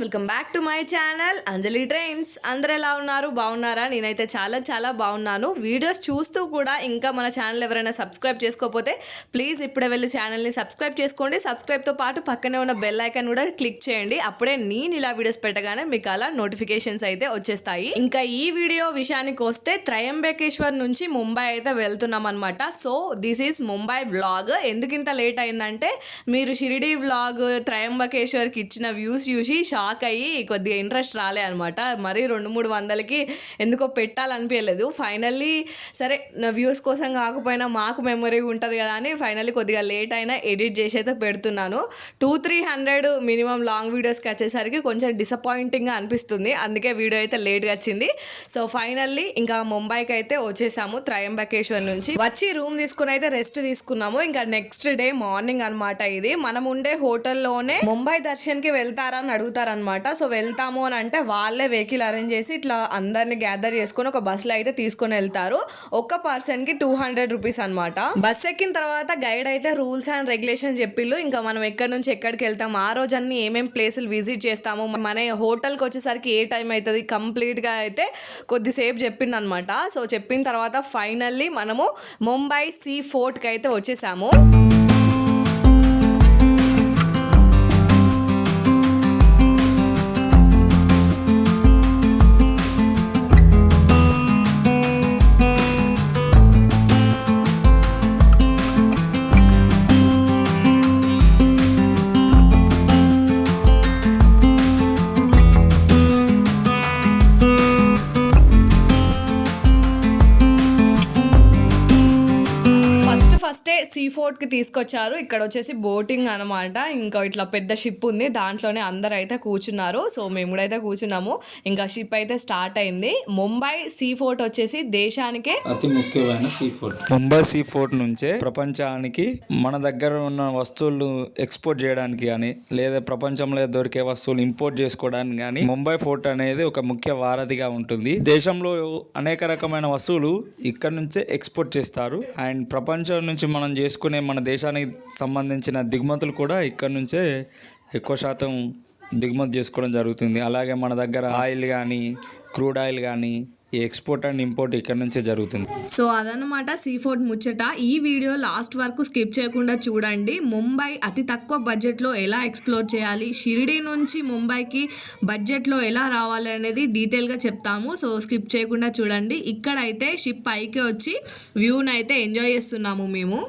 Welcome back to my channel. Anjali trains అందరు ఎలా ఉన్నారు? బాగున్నారా? నేనైతే చాలా చాలా బాగున్నాను. వీడియోస్ చూస్తూ కూడా ఇంకా మన ఛానల్ ఎవరైనా సబ్స్క్రైబ్ చేసుకోకపోతే ప్లీజ్ ఇప్పుడే వెళ్ళి ఛానల్ని సబ్స్క్రైబ్ చేసుకోండి. సబ్స్క్రైబ్తో పాటు పక్కనే ఉన్న బెల్ ఐకాన్ కూడా క్లిక్ చేయండి. అప్పుడే నేను ఇలా వీడియోస్ పెట్టగానే మీకు అలా నోటిఫికేషన్స్ అయితే వచ్చేస్తాయి. ఇంకా ఈ వీడియో విషయానికి వస్తే త్రయంబకేశ్వర్ నుంచి ముంబై అయితే వెళ్తున్నాం అనమాట so this is Mumbai blog ఎందుకు ఇంత లేట్ అయిందంటే మీరు షిరిడి బ్లాగ్ త్రయంబకేశ్వర్కి ఇచ్చిన వ్యూస్ చూసి షాక్ అయ్యి కొద్దిగా ఇంట్రెస్ట్ రాలే అనమాట మరీ రెండు మూడు వందలకి ఎందుకో పెట్టాలనిపించలేదు. ఫైనల్లీ సరే నా వ్యూస్ కోసం కాకపోయినా మాకు మెమరీ ఉంటుంది కదా అని ఫైనల్లీ కొద్దిగా లేట్ అయినా ఎడిట్ చేసి అయితే పెడుతున్నాను. Two three hundred minimum long వీడియోస్కి వచ్చేసరికి కొంచెం డిసప్పాయింటింగ్గా అనిపిస్తుంది. అందుకే వీడియో అయితే లేట్గా వచ్చింది. సో ఫైనల్లీ ఇంకా ముంబైకి అయితే వచ్చేసాము త్రయంబకేశ్వర్ నుంచి. వచ్చి రూమ్ తీసుకుని అయితే రెస్ట్ తీసుకున్నాము. ఇంకా నెక్స్ట్ డే మార్నింగ్ అన్నమాట ఇది. మనం ఉండే హోటల్లోనే ముంబై దర్శన్కి వెళ్తారని అని అనమాట సో వెళ్తాము అని అంటే వాళ్ళే వెహికల్ అరేంజ్ చేసి ఇట్లా అందరిని గ్యాదర్ చేసుకొని ఒక బస్సులో అయితే తీసుకొని వెళ్తారు. ఒక్క పర్సన్కి టూ హండ్రెడ్ రూపీస్ అనమాట బస్ ఎక్కిన తర్వాత గైడ్ అయితే రూల్స్ అండ్ రెగ్యులేషన్ చెప్పిళ్ళు. ఇంకా మనం ఎక్కడి నుంచి ఎక్కడికి వెళ్తాం ఆ రోజు అన్ని ఏమేం ప్లేసులు విజిట్ చేస్తాము. మన హోటల్కి వచ్చేసరికి ఏ టైం అవుతుంది కంప్లీట్గా అయితే కొద్దిసేపు చెప్పిండు అనమాట సో చెప్పిన తర్వాత ఫైనల్లీ మనము ముంబై సీ ఫోర్ట్కి అయితే వచ్చేసాము. ఫస్ట్ సీ ఫోర్ట్కి తీసుకొచ్చారు. ఇక్కడ వచ్చేసి బోటింగ్ అనమాట ఇంకా ఇట్లా పెద్ద షిప్ ఉంది. దాంట్లోనే అందరు అయితే కూర్చున్నారు. సో మేము కూడా అయితే కూర్చున్నాము. ఇంకా షిప్ అయితే స్టార్ట్ అయింది. ముంబై సీ ఫోర్ట్ వచ్చేసి దేశానికే అతి ముఖ్యమైన seafood Mumbai seafood నుంచే ప్రపంచానికి మన దగ్గర ఉన్న వస్తువులు ఎక్స్పోర్ట్ చేయడానికి కానీ లేదా ప్రపంచంలో దొరికే వస్తువులు ఇంపోర్ట్ చేసుకోవడానికి కానీ ముంబై ఫోర్ట్ అనేది ఒక ముఖ్య వారధిగా ఉంటుంది. దేశంలో అనేక రకమైన వస్తువులు ఇక్కడ నుంచే ఎక్స్పోర్ట్ చేస్తారు. అండ్ ప్రపంచం నుంచి మనం చేసుకునే మన దేశానికి సంబంధించిన దిగుమతులు కూడా ఇక్కడ నుంచే ఎక్కువ శాతం దిగుమతి చేసుకోవడం జరుగుతుంది. అలాగే మన దగ్గర ఆయిల్ కానీ క్రూడ్ ఆయిల్ కానీ ఈ ఎక్స్పోర్ట్ అండ్ ఇంపోర్ట్ ఇక్కడ నుంచే జరుగుతుంది. సో అదనమాట సీ ఫోర్ట్ ముచ్చట. ఈ వీడియో లాస్ట్ వరకు స్కిప్ చేయకుండా చూడండి. ముంబై అతి తక్కువ బడ్జెట్లో ఎలా ఎక్స్ప్లోర్ చేయాలి? షిరిడి నుంచి ముంబైకి బడ్జెట్లో ఎలా రావాలి అనేది డీటెయిల్గా చెప్తాము. సో స్కిప్ చేయకుండా చూడండి. ఇక్కడైతే షిప్ పైకి వచ్చి వ్యూని అయితే ఎంజాయ్ చేస్తున్నాము మేము.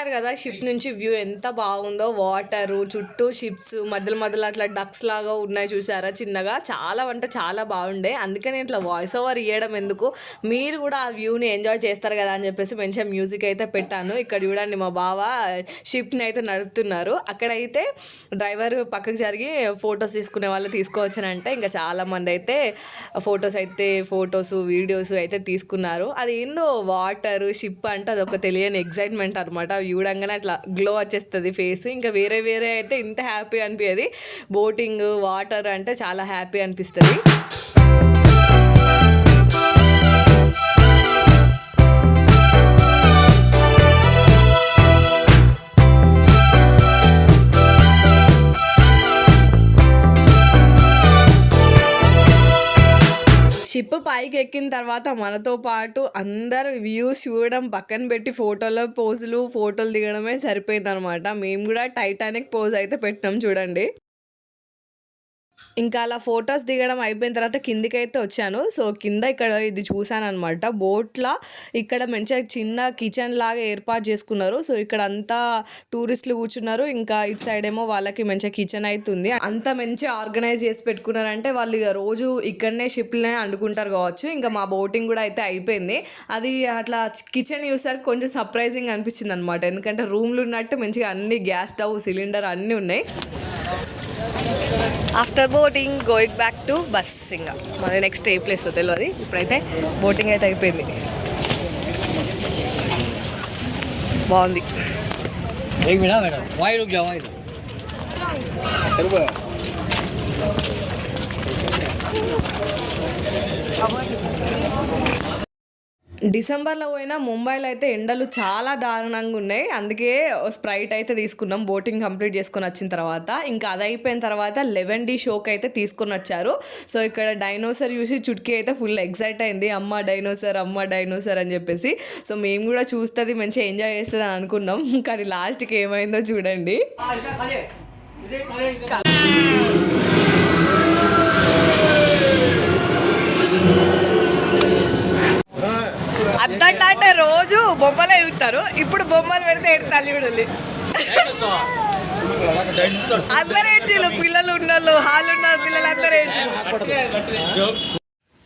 చూశారు కదా షిప్ నుంచి వ్యూ ఎంత బాగుందో వాటర్ చుట్టూ షిప్స్ మధ్యలో మధ్యలో అట్లా డక్స్ లాగా ఉన్నాయి చూసారా చిన్నగా చాలా అంటే చాలా బాగుండే. అందుకని ఇట్లా వాయిస్ ఓవర్ ఇవ్వడం ఎందుకు? మీరు కూడా ఆ వ్యూని ఎంజాయ్ చేస్తారు కదా అని చెప్పేసి మంచిగా మ్యూజిక్ అయితే పెట్టాను. ఇక్కడ చూడండి మా బావ షిప్ని అయితే నడుపుతున్నారు. అక్కడైతే డ్రైవర్ పక్కకు జరిగి ఫొటోస్ తీసుకునే వాళ్ళు తీసుకోవచ్చునంటే ఇంకా చాలా మంది అయితే ఫొటోస్ అయితే ఫొటోస్ వీడియోస్ అయితే తీసుకున్నారు. అది ఏందో వాటర్ షిప్ అంటే అది ఒక తెలియని ఎగ్జైట్మెంట్ అనమాట చూడంగానే అట్లా గ్లో వచ్చేస్తుంది ఫేస్ ఇంకా వేరే వేరే అయితే ఇంత హ్యాపీ అనిపించేది బోటింగ్ వాటర్ అంటే చాలా హ్యాపీ అనిపిస్తుంది. షిప్ పైకి ఎక్కిన తర్వాత మనతో పాటు అందరు వ్యూస్ చూడడం పక్కన పెట్టి ఫోటోలో పోజులు ఫోటోలు దిగడమే సరిపోయింది అనమాట మేము కూడా టైటానిక్ పోజ్ అయితే పెట్టినాం చూడండి. ఇంకా అలా ఫొటోస్ దిగడం అయిపోయిన తర్వాత కిందికి అయితే వచ్చాను. సో కింద ఇక్కడ ఇది చూసాను అనమాట బోట్లా ఇక్కడ మంచిగా చిన్న కిచెన్ లాగా ఏర్పాటు చేసుకున్నారు. సో ఇక్కడ అంతా టూరిస్టులు కూర్చున్నారు. ఇంకా ఇటు సైడ్ ఏమో వాళ్ళకి మంచిగా కిచెన్ అవుతుంది అంత మంచిగా ఆర్గనైజ్ చేసి పెట్టుకున్నారంటే వాళ్ళు ఇక రోజు ఇక్కడనే షిప్లనే అండుకుంటారు కావచ్చు. ఇంకా మా బోటింగ్ కూడా అయితే అయిపోయింది. అది అట్లా కిచెన్ చూసారు కొంచెం సర్ప్రైజింగ్ అనిపించింది అనమాట ఎందుకంటే రూమ్లు ఉన్నట్టు మంచిగా అన్ని గ్యాస్ స్టవ్ సిలిండర్ అన్నీ ఉన్నాయి. After boating going back to bus ఇంకా మరి నెక్స్ట్ ఏ ప్లేస్ తెలియదు ఇప్పుడైతే బోటింగ్ అయితే అయిపోయింది. బాగుంది. మేడం వాయి డిసెంబర్లో పోయినా ముంబైలో అయితే ఎండలు చాలా దారుణంగా ఉన్నాయి. అందుకే స్ప్రైట్ అయితే తీసుకున్నాం. బోటింగ్ కంప్లీట్ చేసుకొని వచ్చిన తర్వాత. ఇంకా అది అయిపోయిన తర్వాత లెవెన్ డి షోకి అయితే తీసుకొని వచ్చారు. సో ఇక్కడ డైనోసర్ చూసి చుట్కీ అయితే ఫుల్ ఎక్సైట్ అయింది. అమ్మ డైనోసర్ అమ్మ డైనోసర్ అని చెప్పేసి. సో మేము కూడా చూస్తుంది మంచిగా ఎంజాయ్ చేస్తుంది అని అనుకున్నాం. కానీ లాస్ట్కి ఏమైందో చూడండి. అత్తంటే రోజు బొమ్మలే చూస్తారు ఇప్పుడు బొమ్మలు పెడితే ఎడతారు చూడాలి అందరు ఏడ్చిళ్ళు పిల్లలు ఉన్నోళ్ళు హాల్ ఉన్న పిల్లలు అందరు ఏడ్చిళ్ళు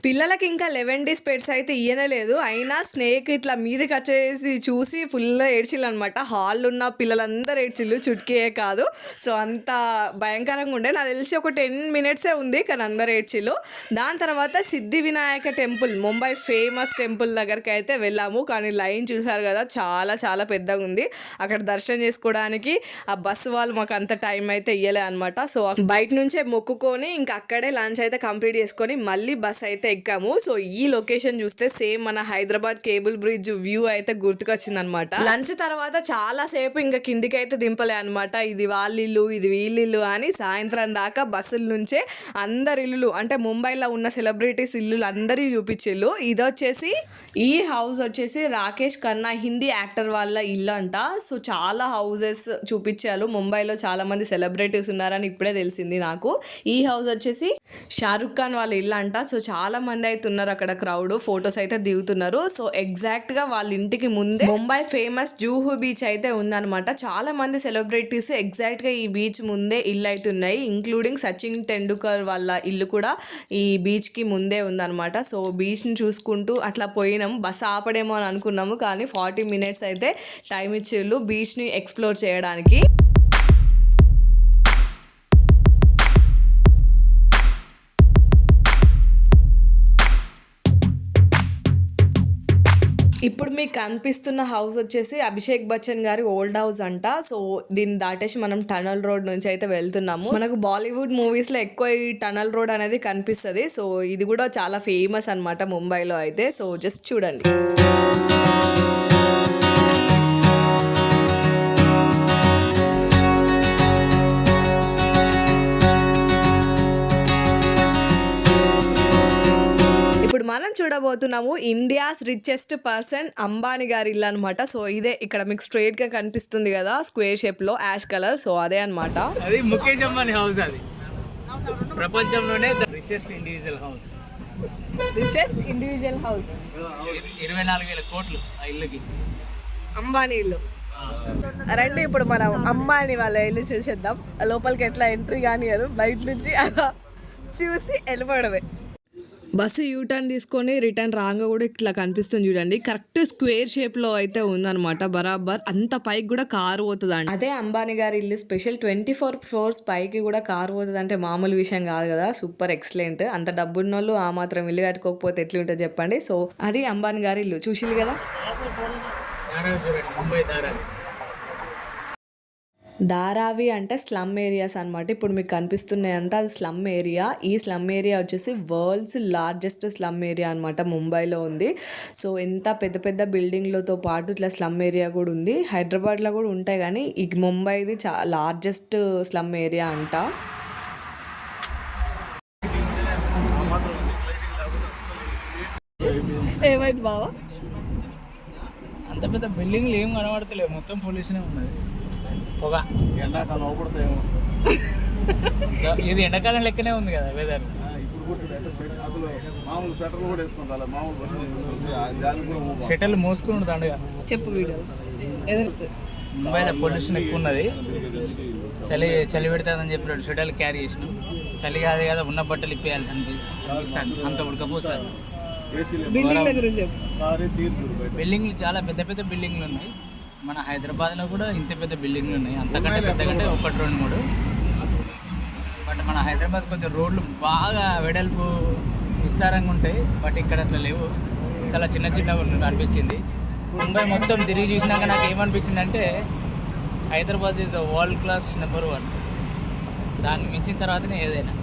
పిల్లలకి ఇంకా లెవెన్ డేస్ పెట్స్ అయితే ఇయ్యనలేదు అయినా స్నేక్ ఇట్లా మీదకి వచ్చేసి చూసి ఫుల్ ఏడ్చిల్లు అనమాట హాల్ ఉన్న పిల్లలందరూ ఏడ్చిల్లు చుట్కే కాదు. సో అంత భయంకరంగా ఉండే. నాకు తెలిసి ఒక టెన్ మినిట్సే ఉంది కానీ అందరు ఏడ్చిల్లు దాని తర్వాత Siddhi Vinayak temple Mumbai famous temple దగ్గరికి అయితే వెళ్ళాము. కానీ లైన్ చూసారు కదా చాలా చాలా పెద్దగా ఉంది. అక్కడ దర్శనం చేసుకోవడానికి ఆ బస్సు వాళ్ళు మాకు అంత టైం అయితే ఇయ్యలే అనమాట. సో బయట నుంచే మొక్కుకొని ఇంకా అక్కడే లంచ్ అయితే కంప్లీట్ చేసుకొని మళ్ళీ బస్ అయితే ఎక్కాము. సో ఈ లొకేషన్ చూస్తే సేమ్ మన హైదరాబాద్ కేబుల్ బ్రిడ్జ్ వ్యూ అయితే గుర్తుకొచ్చింది అనమాట లంచ్ తర్వాత చాలా సేపు ఇంకా కిందికి అయితే దింపలే అనమాట ఇది వాళ్ళ ఇల్లు ఇది వీళ్ళిల్లు అని సాయంత్రం దాకా బస్సుల నుంచే అందరి ఇల్లులు అంటే ముంబైలో ఉన్న సెలబ్రిటీస్ ఇల్లులు అందరి చూపించిల్లు ఇది వచ్చేసి ఈ హౌస్ వచ్చేసి రాకేష్ ఖన్నా హిందీ యాక్టర్ వాళ్ళ ఇల్లు అంట సో చాలా హౌసెస్ చూపించారు. ముంబైలో చాలా మంది సెలబ్రిటీస్ ఉన్నారని ఇప్పుడే తెలిసింది నాకు. ఈ హౌస్ వచ్చేసి షారుఖ్ ఖాన్ వాళ్ళ ఇల్లు అంట సో చాలా మంది అయితే ఉన్నారు అక్కడ క్రౌడ్ ఫొటోస్ అయితే దిగుతున్నారు. సో ఎగ్జాక్ట్గా వాళ్ళ ఇంటికి ముందే ముంబై ఫేమస్ జూహు బీచ్ అయితే ఉందన్నమాట. చాలా మంది సెలబ్రిటీస్ ఎగ్జాక్ట్గా ఈ బీచ్ ముందే ఇల్లు అయితే ఉన్నాయి. ఇంక్లూడింగ్ సచిన్ టెండూల్కర్ వాళ్ళ ఇల్లు కూడా ఈ బీచ్కి ముందే ఉందన్నమాట. సో బీచ్ని చూసుకుంటూ అట్లా పోయినాం. బస్ ఆపడేమో అని అనుకున్నాము కానీ ఫార్టీ మినిట్స్ అయితే టైం ఇచ్చిళ్ళు బీచ్ని ఎక్స్ప్లోర్ చేయడానికి. ఇప్పుడు మీకు కనిపిస్తున్న హౌస్ వచ్చేసి అభిషేక్ బచ్చన్ గారి ఓల్డ్ హౌస్ అంట. సో దీన్ని దాటేసి మనం టనల్ రోడ్ నుంచి అయితే వెళ్తున్నాము. మనకు బాలీవుడ్ మూవీస్లో ఎక్కువ ఈ టనల్ రోడ్ అనేది కనిపిస్తుంది. సో ఇది కూడా చాలా ఫేమస్ అన్నమాట ముంబైలో అయితే. సో జస్ట్ చూడండి. మనం చూడబోతున్నాము ఇండియాస్ రిచెస్ట్ పర్సన్ అంబానీ గారి ఇల్లు అనమాట సో ఇదే ఇక్కడ మీకు స్ట్రైట్గా కనిపిస్తుంది కదా స్క్వేర్ షేప్లో యాష్ కలర్ సో అదే అన్నమాట. అది ముఖేష్ అంబానీ హౌస్ అది. ప్రపంచంలోనే richest individual house richest individual house ఇరవై నాలుగు వేల కోట్లు ఆ ఇల్లుకి. అంబానీ ఇల్లు. రండి ఇప్పుడు మనం అంబానీ వాళ్ళ ఇల్లు చూసేద్దాం. లోపలికి ఎట్లా ఎంట్రీ కానియరు బయట నుంచి అలా చూసి వెళ్ళిపోవడమే. బస్సు యూటర్న్ తీసుకొని రిటర్న్ రాగా కూడా ఇట్లా కనిపిస్తుంది చూడండి. కరెక్ట్ స్క్వేర్ షేప్లో అయితే ఉందన్నమాట బరాబర్. అంత పైకి కూడా కారు పోతుంది అండి అదే అంబానీ గారి ఇల్లు స్పెషల్ ట్వంటీ ఫోర్ ఫ్లోర్స్ పైకి కూడా కారు పోతుంది అంటే మామూలు విషయం కాదు కదా. Super excellent. అంత డబ్బున్న వాళ్ళు ఆ మాత్రం ఇల్లు కట్టుకోకపోతే ఎట్లుంటుంది చెప్పండి. సో అది అంబానీ గారి ఇల్లు. చూసిల్లు కదా? ముంబై ధారావి ధారావి అంటే స్లమ్ ఏరియాస్ అన్నమాట. ఇప్పుడు మీకు కనిపిస్తున్నాయి అంతా అది స్లమ్ ఏరియా. ఈ స్లమ్ ఏరియా వచ్చేసి వరల్డ్స్ లార్జెస్ట్ స్లమ్ ఏరియా అన్నమాట ముంబైలో ఉంది. సో ఎంత పెద్ద పెద్ద బిల్డింగ్లతో పాటు ఇట్లా స్లమ్ ఏరియా కూడా ఉంది. హైదరాబాద్లో కూడా ఉంటాయి కానీ ఈ ముంబైది చా లార్జెస్ట్ స్లమ్ ఏరియా అంట. అర్థమైంది బావా? అంత పెద్ద బిల్డింగ్లు ఏం కనబడతలేవు. మొత్తం పొల్యూషన్ ఉన్నది. పొగ. ఎండాకాలం ఇది ఎండాకాలం లెక్కనే ఉంది కదా వెదర్. షెటల్ మోసుకుని ఉంటుంది చెప్పు ముంబైలో పొల్యూషన్ ఎక్కువ ఉన్నది. చలి చలి పెడతాదని చెప్పినాడు షెటల్ క్యారీ చేసినాం చలి కాదు కదా ఉన్న బట్టలు ఇప్పేయాలి అనిపి- అనిపిస్తాను అంత ఉడకపోసారు బిల్డింగ్లు చాలా పెద్ద పెద్ద బిల్డింగ్లు ఉన్నాయి. మన హైదరాబాద్లో కూడా ఇంత పెద్ద బిల్డింగ్లు ఉన్నాయి. అంతకంటే పెద్దకంటే ఒకటి రెండు మూడు. బట్ మన హైదరాబాద్ కొంచెం రోడ్లు బాగా వెడల్పు విస్తారంగా ఉంటాయి. బట్ ఇక్కడ అట్లా లేవు. చాలా చిన్న చిన్నగా అనిపించింది. ముంబై మొత్తం తిరిగి చూసినాక నాకు ఏమనిపించింది అంటే Hyderabad is world class number one దాన్ని మించిన తర్వాతనే ఏదైనా.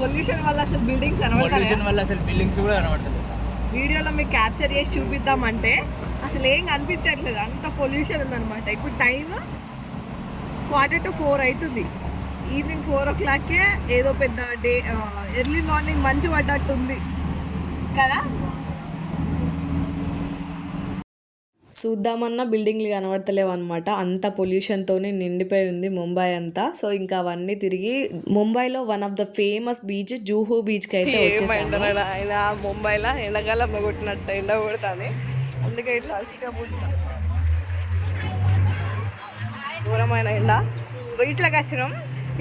పొల్యూషన్ వల్ల అసలు బిల్డింగ్స్ పొల్యూషన్ వల్ల అసలు బిల్డింగ్స్ కూడా కనబడుతుంది వీడియోలో మీకు క్యాప్చర్ చేసి చూపిద్దామంటే అసలు ఏం కనిపించట్లేదు. అంత పొల్యూషన్ ఉందన్నమాట. ఇప్పుడు టైం క్వార్టర్ టు ఫోర్ అవుతుంది ఈవినింగ్ ఫోర్ ఓ క్లాక్కే ఏదో పెద్ద డే ఎర్లీ మార్నింగ్ మంచు పడ్డట్టు ఉంది కదా? చూద్దామన్న బిల్డింగ్లు కనబడతలేవు అనమాట అంత పొల్యూషన్తోనే నిండిపోయి ఉంది ముంబై అంతా. సో ఇంకా అవన్నీ తిరిగి ముంబైలో one of the famous beach Juhu బీచ్కి అయితే ముంబైలో ఎండాకాలం కొట్టినట్టు ఎండ కొడుతుంది. అందుకే ఇట్లా అసిగా పూసిన దూరమైన ఎండ. బీచ్లోకి వచ్చినాం.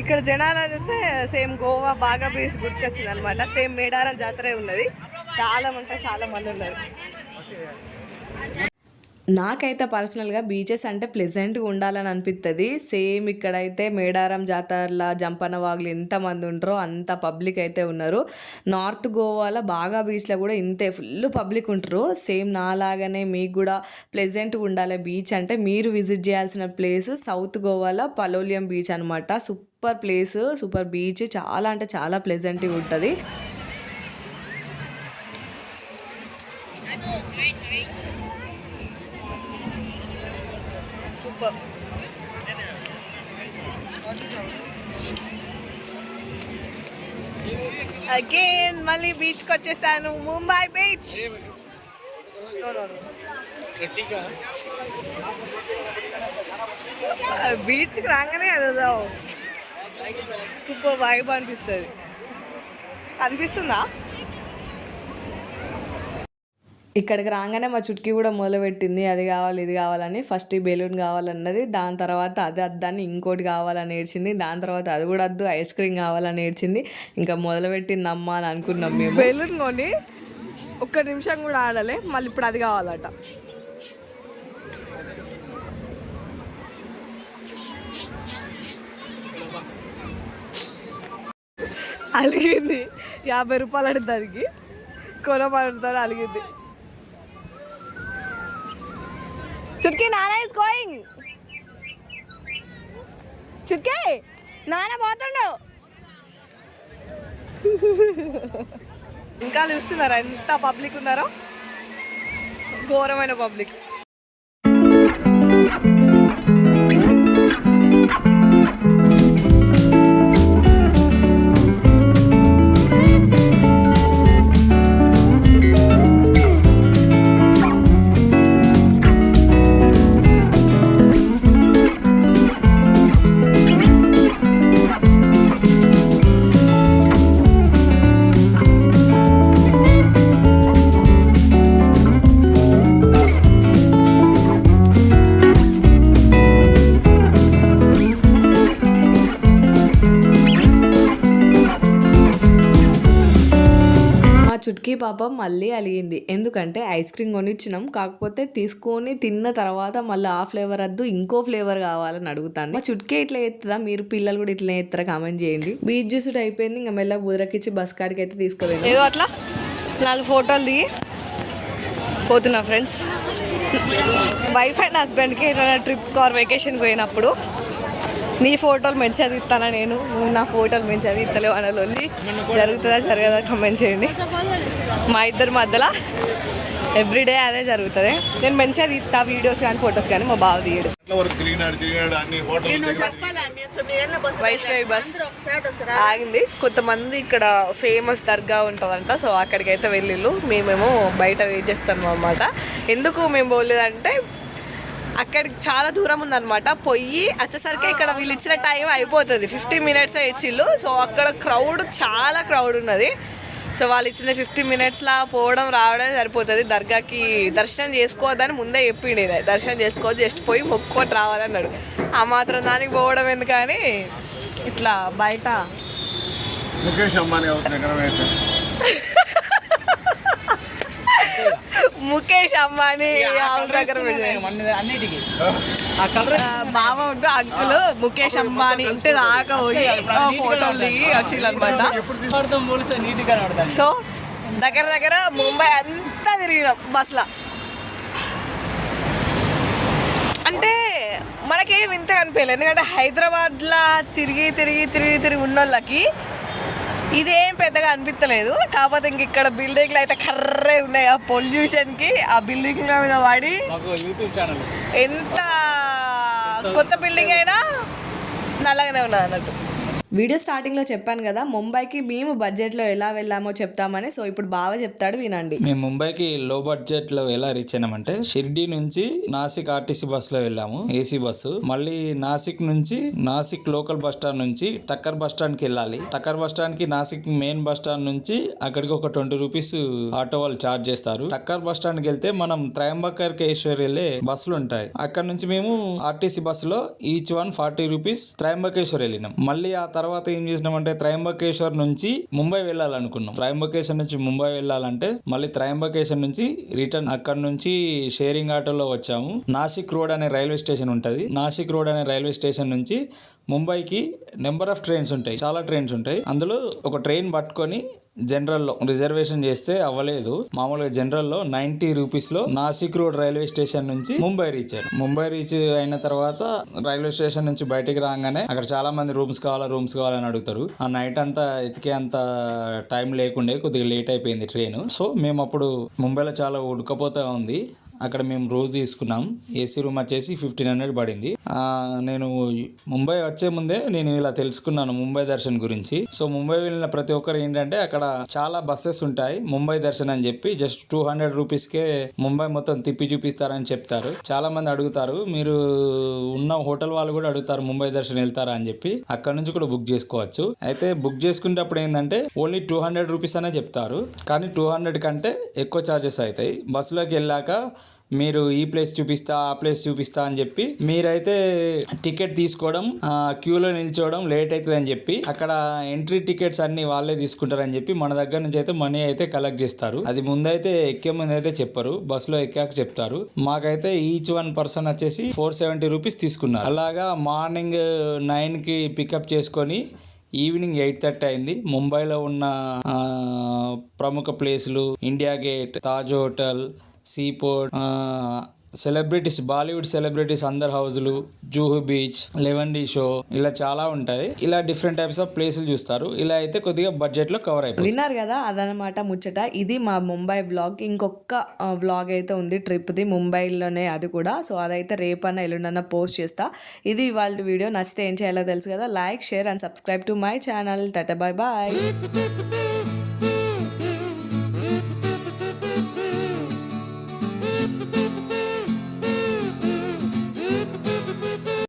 ఇక్కడ జనాలు అయితే సేమ్ గోవా బాగా బీచ్ గుర్తుకొచ్చింది అనమాట సేమ్ మేడారం జాతరే ఉన్నది. చాలా అంటే చాలా మంది ఉన్నారు. నాకైతే పర్సనల్గా బీచెస్ అంటే ప్లెజెంట్గా ఉండాలని అనిపిస్తుంది సేమ్ ఇక్కడైతే మేడారం జాతర్ల జంపన వాగులు ఎంతమంది ఉంటారో అంత పబ్లిక్ అయితే ఉన్నారు. నార్త్ గోవాలో బాగా బీచ్లో కూడా ఇంతే ఫుల్ పబ్లిక్ ఉంటారు. సేమ్ నాలాగానే మీకు కూడా ప్లెజెంట్గా ఉండాలి బీచ్ అంటే మీరు విజిట్ చేయాల్సిన ప్లేస్ సౌత్ గోవాలో పలోలియం బీచ్ అనమాట సూపర్ ప్లేస్ సూపర్ బీచ్ చాలా అంటే చాలా ప్లెజెంట్గా ఉంటుంది. సూపర్. అగైన్ మళ్ళీ బీచ్కి వచ్చేసాను. ముంబై బీచ్. బీచ్కి రాగానే అదో సూపర్ వైబ్ అనిపిస్తుంది. అనిపిస్తుందా? ఇక్కడికి రాగానే మా చుట్కీ కూడా మొదలుపెట్టింది అది కావాలి ఇది కావాలని. ఫస్ట్ ఈ బెలూన్ కావాలన్నది దాని తర్వాత అది అద్దాన్ని ఇంకోటి కావాలని ఏడ్చింది దాని తర్వాత అది కూడా వద్దు ఐస్ క్రీమ్ కావాలని ఏడ్చింది. ఇంకా మొదలుపెట్టింది అమ్మ అని అనుకున్నాం మేము. బెలూన్ కొని ఒక్క నిమిషం కూడా ఆడలే మళ్ళీ ఇప్పుడు అది కావాలట. అలిగింది యాభై రూపాయలు అడిగి దానికి. అలిగింది. చుట్కీ నానా ఇస్ గోయింగ్ చుట్కీ నాన్న పోతుండు. ఇంకా చూస్తున్నారా? ఎంత పబ్లిక్ ఉన్నారో? ఘోరమైన పబ్లిక్ పాప మళ్ళీ అలిగింది. ఎందుకంటే ఐస్ క్రీమ్ కొనిచ్చినాం కాకపోతే తీసుకొని తిన్న తర్వాత మళ్ళీ ఆ ఫ్లేవర్ వద్దు ఇంకో ఫ్లేవర్ కావాలని అడుగుతాను మా చుట్కే ఇట్లా ఎత్తుందా మీరు పిల్లలు కూడా ఇట్లా ఎత్తారా కామెంట్ చేయండి. బీచ్ జ్యూస్ అయిపోయింది ఇంకా మెల్ల బుదరకిచ్చి బస్ కాడికి అయితే తీసుకుపోయింది ఏదో అట్లా? నాలుగు ఫోటోలు దిగి పోతున్నా ఫ్రెండ్స్ వైఫ్ అండ్ హస్బెండ్కి ఏదైనా ట్రిప్ కార్ వెకేషన్ పోయినప్పుడు నీ ఫోటోలు మంచిగా తీస్తానా నేను? నువ్వు నా ఫోటోలు మంచిగా తీస్తలేవు అనే లొల్లి. జరుగుతుందా జరగదా? కమెంట్ చేయండి. మా ఇద్దరి మధ్యలో ఎవ్రీడే అదే జరుగుతుంది. నేను మంచిగా తీస్తా వీడియోస్ కానీ ఫొటోస్ కానీ మా బావ తీయడు. వైష్ణవి బస్. ఆగింది. కొంతమంది ఇక్కడ ఫేమస్ దర్గా ఉంటుందంట సో అక్కడికి అయితే వెళ్ళిళ్ళు. మేమేమో బయట వెయిట్ చేస్తాం అనమాట ఎందుకు మేము పోలేదంటే అక్కడికి చాలా దూరం ఉందన్నమాట. పొయ్యి వచ్చేసరికి ఇక్కడ వీళ్ళు ఇచ్చిన టైం అయిపోతుంది. ఫిఫ్టీ మినిట్స్ ఇచ్చిళ్ళు. సో అక్కడ క్రౌడ్ చాలా క్రౌడ్ ఉన్నది. సో వాళ్ళు ఇచ్చిన ఫిఫ్టీ మినిట్స్లా పోవడం రావడం సరిపోతుంది. దర్గాకి దర్శనం చేసుకోవద్దని ముందే చెప్పిండు దర్శనం చేసుకోవద్దు జస్ట్ పోయి మొక్కోటి రావాలన్నాడు. ఆ మాత్రం దానికి పోవడం ఎందుకని? ఇట్లా బయట. ముఖేష్ అంబానీ హౌస్ దగ్గర ముఖేష్ అంబానీ. అన్నిటికీ. ఆ కలర్ ఆ, బావ ఉంటూ అంకుల్ ముఖేష్ అంబానీ ఇంటి దాకా పోయి ఫోటోలు దిగి వచ్చిందనమాట సో దగ్గర దగ్గర ముంబై అంతా తిరిగినాం బస్లో అంటే మనకేం ఇంత కనిపించలేదు. ఎందుకంటే హైదరాబాద్లో తిరిగి తిరిగి తిరిగి తిరిగి ఉన్న వాళ్ళకి ఇదేం పెద్దగా అనిపించలేదు కాకపోతే ఇంక ఇక్కడ బిల్డింగ్లు అయితే కర్రే ఉన్నాయి ఆ పొల్యూషన్కి. ఆ బిల్డింగ్ల మీద ఛానల్. ఎంత కొత్త బిల్డింగ్ అయినా నల్లగానే ఉన్నది అన్నట్టు వీడియో స్టార్టింగ్లో చెప్పాను కదా ముంబైకి మేము బడ్జెట్లో ఎలా వెళ్ళామో చెప్తామని. సో ఇప్పుడు బాగా చెప్తాడు వినండి. మేము ముంబైకి లో బడ్జెట్లో ఎలా రీచ్ అయినామంటే షిర్డీ నుంచి నాసిక్ ఆర్టీసీ బస్సులో వెళ్ళాము ఏసీ బస్సు. మళ్ళీ నాసిక్ నుంచి నాసిక్ లోకల్ బస్ స్టాండ్ నుంచి టక్కర్ బస్ స్టాండ్కి వెళ్ళాలి. టక్కర్ బస్ స్టాండ్కి నాసిక్ మెయిన్ బస్ స్టాండ్ నుంచి అక్కడికి ఒక ట్వంటీ రూపీస్ ఆటో వాళ్ళు చార్జ్ చేస్తారు. టక్కర్ బస్ స్టాండ్కి వెళ్తే మనం త్రయంబకేశ్వర్ వెళ్ళే బస్సులు ఉంటాయి. అక్కడ నుంచి మేము ఆర్టీసీ బస్సులో each one forty rupees Trimbakeshwar వెళ్ళినాం. మళ్ళీ ఆ తర్వాత తర్వాత ఏం చేసినామంటే త్రయంబకేశ్వర్ నుంచి ముంబై వెళ్ళాలనుకున్నాం. త్రయంబకేశ్వర్ నుంచి ముంబై వెళ్ళాలంటే మళ్ళీ త్రయంబకేశ్వర్ నుంచి రిటర్న్ అక్కడ నుంచి షేరింగ్ ఆటోలో వచ్చాము. నాసిక్ రోడ్ అనే రైల్వే స్టేషన్ ఉంటుంది. నాసిక్ రోడ్ అనే రైల్వే స్టేషన్ నుంచి ముంబైకి నెంబర్ ఆఫ్ ట్రైన్స్ ఉంటాయి. చాలా ట్రైన్స్ ఉంటాయి. అందులో ఒక ట్రైన్ పట్టుకొని జనరల్లో రిజర్వేషన్ చేస్తే అవ్వలేదు. మామూలుగా జనరల్లో నైన్టీ రూపీస్లో నాసిక్ రోడ్ రైల్వే స్టేషన్ నుంచి ముంబై రీచ్ అయ్యారు. ముంబై రీచ్ అయిన తర్వాత రైల్వే స్టేషన్ నుంచి బయటికి రాగానే అక్కడ చాలా మంది రూమ్స్ కావాలా రూమ్స్ కావాలని అడుగుతారు. ఆ నైట్ అంతా ఎతికే అంత టైం లేకుండే కొద్దిగా లేట్ అయిపోయింది ట్రైన్ సో మేము అప్పుడు ముంబైలో చాలా ఉడకపోతా ఉంది. అక్కడ మేము రోజు తీసుకున్నాం. ఏసీ రూమ్ వచ్చేసి ఫిఫ్టీన్ హండ్రెడ్ పడింది. నేను ముంబై వచ్చే ముందే నేను ఇలా తెలుసుకున్నాను ముంబై దర్శన్ గురించి. సో ముంబై వెళ్ళిన ప్రతి ఒక్కరు ఏంటంటే అక్కడ చాలా బస్సెస్ ఉంటాయి. ముంబై దర్శన్ అని చెప్పి జస్ట్ టూ హండ్రెడ్ రూపీస్కే ముంబై మొత్తం తిప్పి చూపిస్తారని చెప్తారు. చాలా మంది అడుగుతారు మీరు ఉన్న హోటల్ వాళ్ళు కూడా అడుగుతారు ముంబై దర్శన్ వెళ్తారా? అని చెప్పి అక్కడ నుంచి కూడా బుక్ చేసుకోవచ్చు. అయితే బుక్ చేసుకునేటప్పుడు ఏంటంటే ఓన్లీ టూ హండ్రెడ్ రూపీస్ అనే చెప్తారు. కానీ టూ హండ్రెడ్ కంటే ఎక్కువ చార్జెస్ అవుతాయి. బస్సులోకి వెళ్ళాక మీరు ఈ ప్లేస్ చూపిస్తా ఆ ప్లేస్ చూపిస్తా అని చెప్పి మీరైతే టికెట్ తీసుకోవడం క్యూలో నిల్చోవడం లేట్ అవుతుంది అని చెప్పి అక్కడ ఎంట్రీ టికెట్స్ అన్ని వాళ్ళే తీసుకుంటారని చెప్పి మన దగ్గర నుంచి అయితే మనీ అయితే కలెక్ట్ చేస్తారు. అది ముందైతే ఎక్కే ముందు అయితే చెప్పరు. బస్సులో ఎక్కాక చెప్తారు. మాకైతే ఈచ్ వన్ పర్సన్ వచ్చేసి ఫోర్ సెవెంటీ రూపీస్ తీసుకున్నారు. అలాగా మార్నింగ్ నైన్కి పికప్ చేసుకొని ఈవినింగ్ ఎయిట్ థర్టీ అయింది. ముంబైలో ఉన్న ప్రముఖ ప్లేసులు India gate Taj hotel seaport celebrities Bollywood celebrities అందర్ హౌజ్లు జూహు బీచ్ లెవెండీ షో ఇలా చాలా ఉంటాయి. ఇలా డిఫరెంట్ టైప్స్ ఆఫ్ ప్లేసులు చూస్తారు. ఇలా అయితే కొద్దిగా బడ్జెట్లో కవర్ అయిపోయింది విన్నారు కదా అదనమాట ముచ్చట. ఇది మా ముంబై బ్లాగ్. ఇంకొక వ్లాగ్ అయితే ఉంది. ట్రిప్ది ముంబైలోనే అది కూడా. సో అదైతే రేపన్న ఎల్లుండన్న పోస్ట్ చేస్తా. ఇది వాళ్ళ వీడియో. నచ్చితే ఏం చేయాలో తెలుసు కదా. Like share and subscribe to my channel. Tata bye bye.